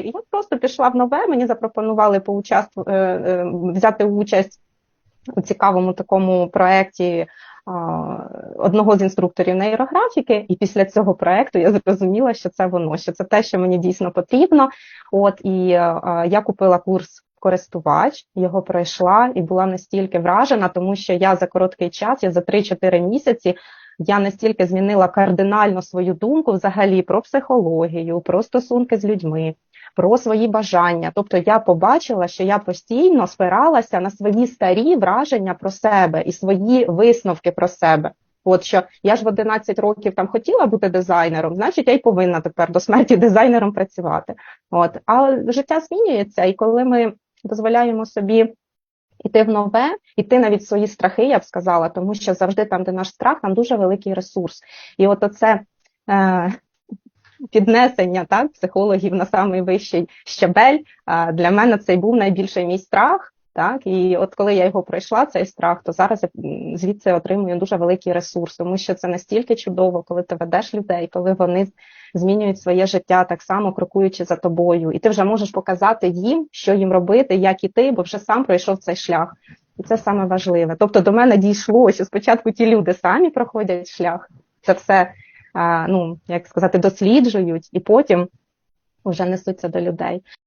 І я просто пішла в нове. Мені запропонували поучаству... е, е, взяти участь у цікавому такому проєкті одного з інструкторів нейрографіки, і після цього проєкту я зрозуміла, що це воно, що це те, що мені дійсно потрібно. От і я купила курс. Користувач його пройшла і була настільки вражена, тому що я за короткий час, я за 3-4 місяці, я настільки змінила кардинально свою думку взагалі про психологію, про стосунки з людьми, про свої бажання. Тобто я побачила, що я постійно спиралася на свої старі враження про себе і свої висновки про себе. От що я ж в 11 років там хотіла бути дизайнером, значить я й повинна тепер до смерті дизайнером працювати. От, але життя змінюється, і коли ми дозволяємо собі іти в нове, іти навіть свої страхи, я б сказала, тому що завжди там, де наш страх, там дуже великий ресурс. І от оце е, піднесення так, психологів на самий вищий щабель, е, для мене це був найбільший мій страх. Так, і от коли я його пройшла, цей страх, то зараз я звідси отримую дуже великий ресурс, тому що це настільки чудово, коли ти ведеш людей, коли вони змінюють своє життя так само, крокуючи за тобою, і ти вже можеш показати їм, що їм робити, як іти, бо вже сам пройшов цей шлях. І це саме важливе. Тобто до мене дійшло, що спочатку ті люди самі проходять шлях, це все, ну як сказати, досліджують, і потім вже несуться до людей.